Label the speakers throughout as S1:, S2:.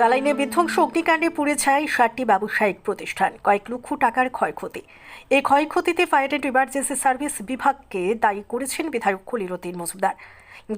S1: কালাইনে বিধ্বংস অগ্নিকাণ্ডে পুড়ে ছায় ষাটটি ব্যবসায়িক প্রতিষ্ঠান, কয়েক লক্ষ টাকার ক্ষয়ক্ষতি। এই ক্ষয়ক্ষতিতে ফায়ার অ্যান্ড ইমার্জেন্সি সার্ভিস বিভাগকে দায়ী করেছেন বিধায়ক খলিলুদ্দিন মজুমদার।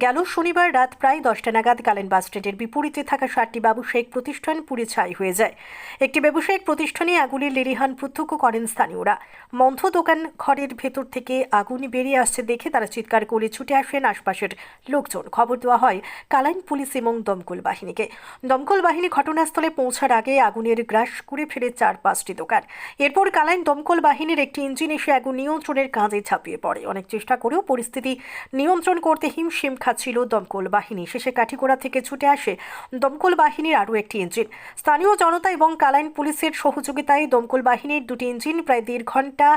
S1: গেল শনিবার রাত প্রায় দশটা নাগাদ কালেন বাস স্ট্যান্ডের বিপরীতে থাকা সাতটি ব্যবসায়িক প্রতিষ্ঠান পুড়ে ছাই হয়ে যায়। একটি ব্যবসায়িক প্রতিষ্ঠানে আগুনের লেলিহান প্রত্যক্ষ করেন স্থানীয়রা। মন্থ দোকান ঘরের ভেতর থেকে আগুন বেরিয়ে আসছে দেখে তারা চিৎকার করে ছুটে আসেন আশপাশের লোকজন। খবর দেওয়া হয়, কালাইন পুলিশ এবং দমকল বাহিনীকে। দমকল বাহিনী ঘটনাস্থলে পৌঁছার আগে আগুনের গ্রাস করে ফেলে চার পাঁচটি দোকান। এরপর কালাইন দমকল বাহিনীর একটি ইঞ্জিন এসে আগুন নিয়ন্ত্রণের কাজে ঝাঁপিয়ে পড়ে। অনেক চেষ্টা করেও পরিস্থিতি নিয়ন্ত্রণ করতে হিমশিম খাচ্ছিল দমকল বাহিনী। শেষে কাঠিগোড়া থেকে ছুটে আসে দমকল বাহিনীর আরও একটি ইঞ্জিন। স্থানীয় জনতা এবং কালাইন পুলিশের সহযোগিতায় দমকল বাহিনীর দুটি ইঞ্জিন প্রায় দেড় ঘণ্টা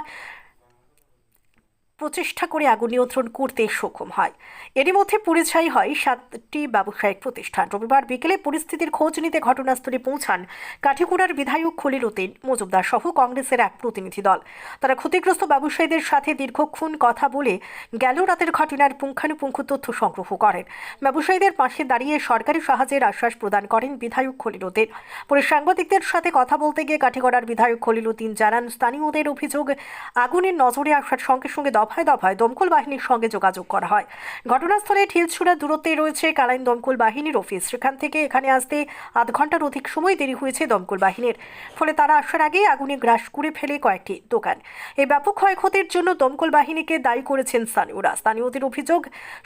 S1: প্রচেষ্টা করে আগুন নিয়ন্ত্রণ করতে সক্ষম হয়। এরই মধ্যে ছাই হয় সাতটি ব্যবসায়িক প্রতিষ্ঠান। রবিবার বিকেলে পরিস্থিতির খোঁজ নিতে ঘটনাস্থলে পৌঁছান কাঠিগুড়ার বিধায়ক খলিলুদ্দিন মজুমদার সহ কংগ্রেসের এক প্রতিনিধি দল। তারা ক্ষতিগ্রস্ত ব্যবসায়ীদের সাথে দীর্ঘক্ষণ কথা বলে গেল রাতের ঘটনার পুঙ্খানুপুঙ্খ তথ্য সংগ্রহ করেন। ব্যবসায়ীদের পাশে দাঁড়িয়ে সরকারি সাহায্যের আশ্বাস প্রদান করেন বিধায়ক খলিলুদ্দিন পরে সাংবাদিকদের সাথে কথা বলতে গিয়ে কাঠিগড়ার বিধায়ক খলিলুদ্দিন জানান, স্থানীয়দের অভিযোগ, আগুনের নজরে আসার সঙ্গে সঙ্গে দফায় দফায় দমকল বাহিনীর সঙ্গে যোগাযোগ করা হয়। ঘটনাস্থলে ঢিলছুড়া দূরত্বে রয়েছে কালাইন দমকল বাহিনীর অফিস। সেখান থেকে এখানে আসতে আধ ঘণ্টার অধিক সময় দেরি হয়েছে দমকল বাহিনীর। ফলে তারা আসার আগেই আগুনে গ্রাস করে ফেলে কয়েকটি দোকান। এই ব্যাপক ক্ষয়ক্ষতির জন্য দমকল বাহিনীকে দায়ী করেছেন স্থানীয়রা। স্থানীয়দের অভিযোগ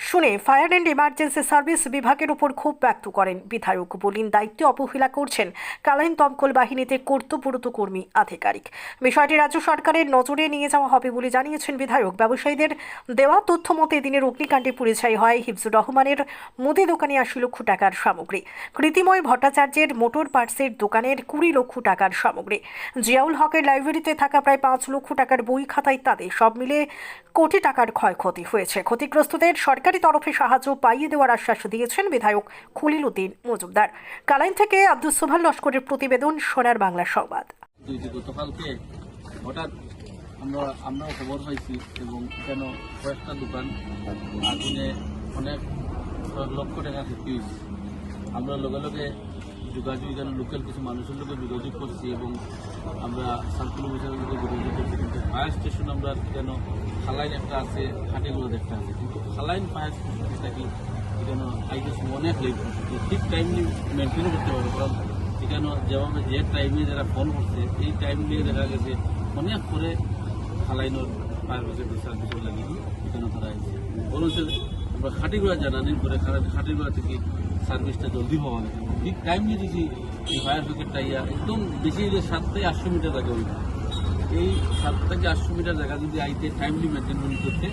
S1: শুনে ফায়ার অ্যান্ড ইমার্জেন্সি সার্ভিস বিভাগের উপর ক্ষোভ ব্যক্ত করেন বিধায়ক। বলিন, দায়িত্বে অবহেলা করছেন কালাইন দমকল বাহিনীতে কর্তব্যরত কর্মী, আধিকারিক। বিষয়টি রাজ্য সরকারের নজরে নিয়ে যাওয়া হবে বলে জানিয়েছেন বিধায়ক। ব্যবসায়ীদের দেওয়া তথ্য মতে দিনের অগ্নিকাণ্ডে পরিচয় হয় হিফজুর রহমানের মুদি দোকানে আশি লক্ষ টাকার সামগ্রী। কৃতিময় ভট্টাচার্যের মোটর পার্টসের দোকানের কুড়ি লক্ষ টাকার সামগ্রী। জিয়াউল হকের লাইব্রেরিতে থাকা প্রায় পাঁচ লক্ষ টাকার বই খাতা ইত্যাদি সব মিলে কোটি টাকার ক্ষয়ক্ষতি হয়েছে। ক্ষতিগ্রস্তদের সরকারি তরফে সাহায্য পাইয়ে দেওয়ার আশ্বাস দিয়েছেন বিধায়ক খলিল উদ্দিন মজুমদার। কালাইন থেকে আব্দুল সোভাল লস্করের প্রতিবেদন, সোনার বাংলা সংবাদ।
S2: আমরা, আমরাও খবর পাইছি এবং কেন কয়েকটা দোকান আগুনে অনেক লক্ষ টাকা ক্ষতি হয়েছে। আমরা লগে লগে যোগাযোগ এখানে লোকাল কিছু মানুষের লোকে যোগাযোগ করছি এবং আমরা সার্কুল অফিসারের লোকে যোগাযোগ করছি। কিন্তু ফায়ার স্টেশন আমরা কেন খালাইন একটা আছে খাটিগুলো একটা আছে। কিন্তু খালাইন, ফায়ার স্টেশন কি? এখানে আইতে অনেক লেট ঠিক টাইমলি মেনটেন করতে হবে, কারণ এখানে যেভাবে যে টাইমে যারা ফোন করছে এই টাইম নিয়ে দেখা গেছে অনেক করে খালাইনোর ফায়ার ব্রিগেড সার্ভিসের লাগে এখানে তারা আছে বলেছে আমরা খাটিগুড়া জানানির পরে খাটিগুড়া থেকে সার্ভিসটা জলদি পাওয়া গেছে ঠিক টাইম নিয়ে দেখি এই ফায়ার ব্রিগেডটা ইয়া একদম বেশি যে সাত আটশো মিটার লাগে ওই। এই সাত থেকে আটশো মিটার জায়গা যদি আইতে টাইমলি মেনটেন করতে,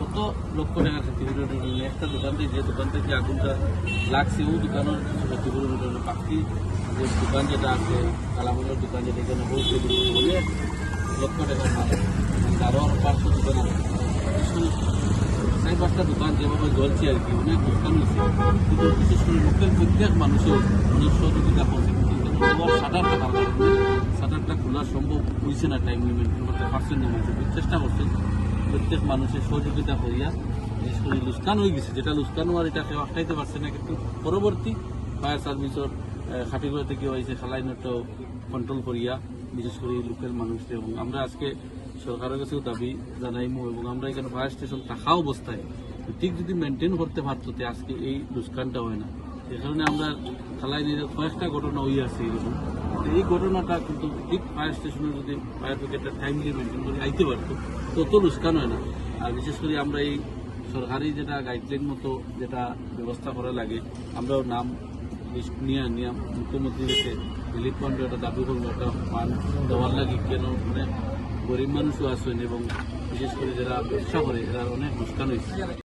S2: কত লক্ষ টাকা ক্ষতিপূরণ হলো একটা দোকান থেকে, যে দোকান থেকে আগুনটা লাগছে, ওই দোকানের কিছু ক্ষতিপূরণ হলো বাকি যে দোকান যেটা আছে, কালামলের দোকান যেটা এখানে বলছে অনেক লক্ষ টাকার মাল। আরও পাঁচশো দোকান চার পাঁচটা দোকান যেভাবে জ্বলছে আর কি, অনেক দোকান হয়েছে। কিন্তু বিশেষ করে লোকের প্রত্যেক মানুষের অনেক সহযোগিতা করছে। কিন্তু সাটারটা কারণে সাটারটা খোলা সম্ভব হয়েছে না টাইম লিমিট করতে পারছেন না চেষ্টা করছেন প্রত্যেক মানুষের সহযোগিতা করিয়া, বিশেষ করে লুস্কান হয়ে গেছে। যেটা লুস্কান হওয়ার এটা কেউ আটকাইতে পারছে না। কিন্তু পরবর্তী ফায়ার সার্ভিসের খাটিগুলো থেকে হয়েছে খালাইনটাও কন্ট্রোল করিয়া, বিশেষ করে লোকের মানুষদের। এবং আমরা আজকে সরকারের কাছেও দাবি জানাইমু এবং আমরা এখানে ফায়ার স্টেশন থাকা অবস্থায় ঠিক যদি মেনটেন করতে পারতো আজকে এই লুস্কানটা হয় না। সে কারণে আমরা খালাই নিয়ে কয়েকটা ঘটনা হয়ে আছে এই ঘটনাটা কিন্তু ঠিক ফায়ার স্টেশনে যদি ফায়ার ব্রিগেডটা টাইমলি মেনটেন করে আইতে পারতো, তত লুস্কান হয় না। আর বিশেষ করে আমরা এই সরকারি যেটা গাইডলাইন মতো যেটা ব্যবস্থা করা লাগে, আমরাও নাম লিস্ট নিয়ে নিয়ে মুখ্যমন্ত্রীর কাছে রিলিফ ফান্ড একটা দাবি করব একটা ফান্ড দেওয়ার লাগে কেন? মানে গরিব মানুষও আছেন এবং বিশেষ করে যারা করে এরা অনেক মুস্কান হয়েছে।